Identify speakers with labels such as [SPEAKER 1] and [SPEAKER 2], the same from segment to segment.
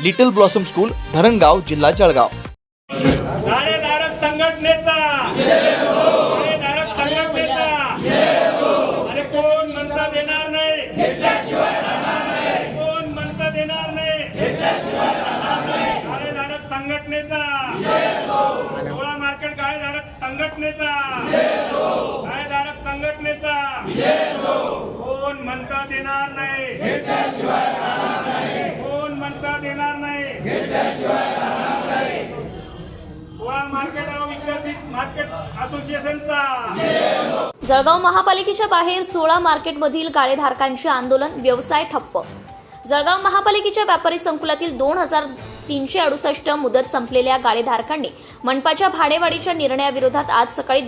[SPEAKER 1] Little blossom school Dharangaon जिल्हा जळगाव.
[SPEAKER 2] संघटनेचा. संघटनेचा. कोण म्हणता देणार नाही? कोण म्हणता देणार नाही.
[SPEAKER 3] जळगाव महापालिकेच्या बाहेर सोळा मार्केटमधील गाळेधारकांचे आंदोलन व्यवसाय ठप्प. जळगाव महापालिकेच्या व्यापारी संकुलातील दोन हजार तीनशे अडुसष्ट मुदत संपलेल्या गाळेधारकांनी मनपाच्या भाडेवाढीच्या निर्णयाविरोधात आज सकाळी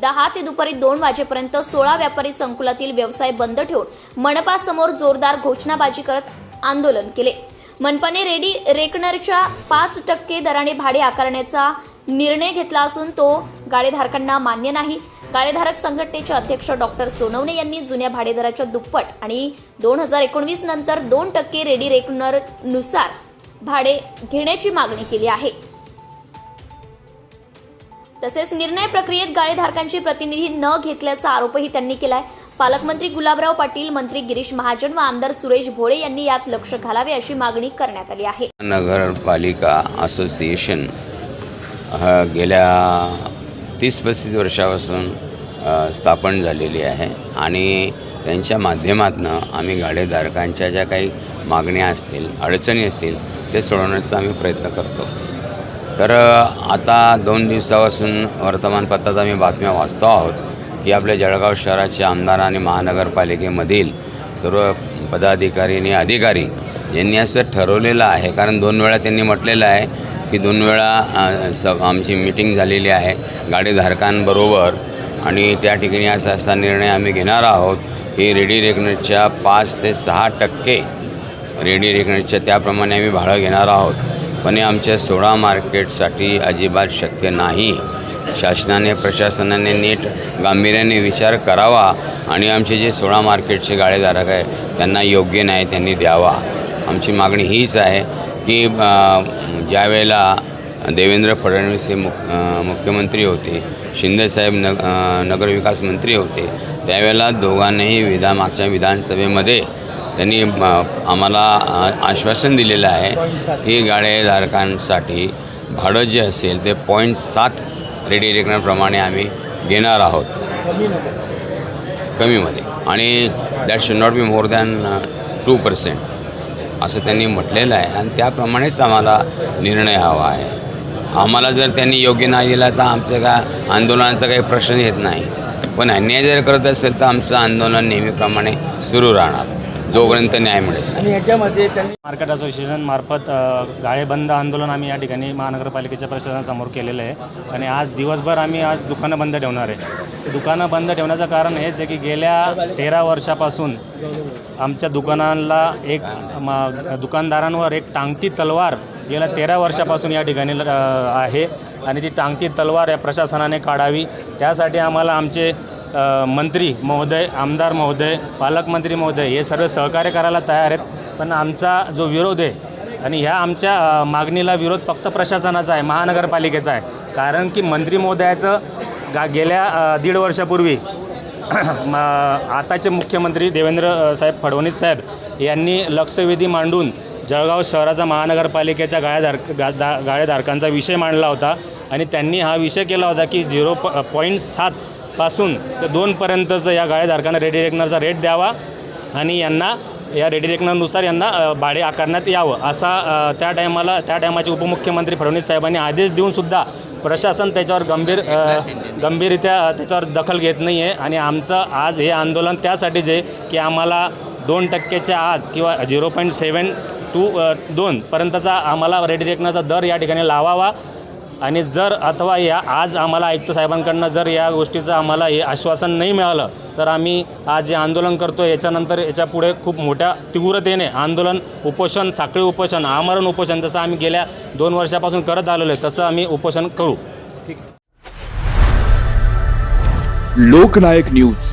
[SPEAKER 3] दहा ते दुपारी दोन वाजेपर्यंत सोळा व्यापारी संकुलातील व्यवसाय बंद ठेवून मनपासमोर जोरदार घोषणाबाजी करत आंदोलन केले. मनपाने रेडी रेकनरच्या पाच टक्के दराने भाडे आकारण्याचा निर्णय घेतला असून तो गाडेधारकांना मान्य नाही. गाडेधारक संघटनेचे अध्यक्ष डॉक्टर सोनवणे यांनी जुन्या भाडेदराच्या दुप्पट आणि दोन हजार एकोणवीस नंतर दोन टक्के रेडी रेकनरनुसार भाडे घेण्याची मागणी केली आहे. तसेच निर्णय प्रक्रियेत गाळेधारकांचे प्रतिनिधी न घेतल्याचा आरोपही त्यांनी केलाय. पालकमंत्री गुलाबराव पाटील मंत्री गिरीश महाजन व आमदार सुरेश भोळे यांनी यात लक्ष घालावे अशी मागणी करण्यात आली आहे.
[SPEAKER 4] नगरपालिका असोसिएशन गेल्या तीस पस्तीस वर्षापासून स्थापन झालेली आहे आणि त्यांच्या माध्यमातून आम्ही गाडेधारकांच्या ज्या काही मागण्या असतील अडचणी असतील ते सोडवण्याचा आम्ही प्रयत्न करतो. तर आता दोन दिवसापासून वर्तमानपत्रात आम्ही बातम्या वाचतो आहोत. की आपल्या जळगाव शहराचे आमदार आणि महानगरपालिकेमधील सर्व पदाधिकारी आणि अधिकारी यांनी असं ठरवलेलं आहे. कारण दोन वेळा त्यांनी म्हटलेलं आहे की दोन वेळा स आमची मिटिंग झालेली आहे गाडीधारकांबरोबर आणि त्या ठिकाणी असा असा निर्णय आम्ही घेणार आहोत. की रेडी रेकनेटच्या पाच ते सहा टक्के रेडी रेकनेटच्या त्याप्रमाणे आम्ही भाडं घेणार आहोत. पण हे आमच्या सोळा मार्केटसाठी अजिबात शक्य नाही. शासनाने प्रशासनाने नीट गांभीर्याने विचार करावा आणि आमचे जे सोळा मार्केटचे गाळेधारक आहे त्यांना योग्य नाही त्यांनी द्यावा. आमची मागणी हीच आहे की ज्यावेळेला देवेंद्र फडणवीस हे मुख मुख्यमंत्री होते शिंदेसाहेब न नगरविकास मंत्री होते त्यावेळेला दोघांनाही विधा मागच्या विधानसभेमध्ये त्यांनी आम्हाला आश्वासन दिलेलं आहे की गाळेधारकांसाठी भाडं जे असेल ते पॉईंट सात रेडी रेकनरप्रमाणे आम्ही घेणार आहोत. कमीमध्ये. आणि that should not be more than two percent असं त्यांनी म्हटलेलं आहे. आणि त्याप्रमाणेच आम्हाला निर्णय हवा आहे. आम्हाला जर त्यांनी योग्य नाही दिला तर आमचं का आंदोलनाचा काही प्रश्न येत नाही. पण अन्याय जर करत असेल तर आमचं आंदोलन नेहमीप्रमाणे सुरू राहणार. जोपर्यंत न्याय मिळेल.
[SPEAKER 5] आणि याच्यामध्ये त्यांनी
[SPEAKER 2] मार्केट असोसिएशन मार्फत अ, गाळेबंद आंदोलन आम्ही या ठिकाणी महानगरपालिकेच्या प्रशासनासमोर केलेलं आहे. आणि आज दिवसभर आम्ही आज दुकानं बंद ठेवणार आहे. दुकानं बंद ठेवण्याचं कारण हेच आहे की गेल्या तेरा वर्षापासून आमच्या दुकानाला एक म- दुकानदारांवर एक टांगती तलवार गेल्या तेरा वर्षापासून या ठिकाणी आहे. आणि ती टांगती तलवार या प्रशासनाने काढावी. त्यासाठी आम्हाला आमचे मंत्री महोदय आमदार महोदय पालकमंत्री महोदय हे सर्व सहकार्य करायला तयार आहेत. पण आमचा जो विरोध आहे आणि ह्या आमच्या मागणीला विरोध फक्त प्रशासनाचा आहे महानगरपालिकेचा आहे. कारण की मंत्री महोदयाचं गा गेल्या दीड वर्षापूर्वी आताचे मुख्यमंत्री देवेंद्र साहेब फडणवीस साहेब यांनी लक्षवेधी मांडून जळगाव शहराचा महानगरपालिकेच्या गाळ्याधार गा दा गाळेधारकांचा विषय मांडला होता. आणि त्यांनी हा विषय केला होता की झिरो प पॉईंट सात पासून ते दोनपर्यंतचं या गाळेधारकांना रेडी रेकनरचा रेट द्यावा आणि यांना या रेडी रेकनरनुसार यांना भाडे आकारण्यात यावं असा त्या टायमाला त्या टायमाचे उपमुख्यमंत्री फडणवीस साहेबांनी आदेश देऊनसुद्धा प्रशासन त्याच्यावर गंभीर गंभीररित्या त्याच्यावर दखल घेत नाही आहे आणि आमचं आज हे आंदोलन त्यासाठीच आहे की आम्हाला दोन टक्क्याच्या आत किंवा झिरो पॉईंट सेवन टू दोनपर्यंतचा आम्हाला रेडी रेकनाचा दर या ठिकाणी लावावा. आणि जर अथवा या आज आम्हाला आयुक्त साहेबांकडनं जर या गोष्टीचं आम्हाला हे आश्वासन नाही मिळालं तर आम्ही आज जे आंदोलन करतो याच्यानंतर याच्यापुढे खूप मोठ्या तीव्रतेने आंदोलन उपोषण साखळी उपोषण आमरण उपोषण जसं आम्ही गेल्या दोन वर्षापासून करत आलेलो आहे तसं आम्ही उपोषण करू.
[SPEAKER 5] ठीक लोकनायक न्यूज.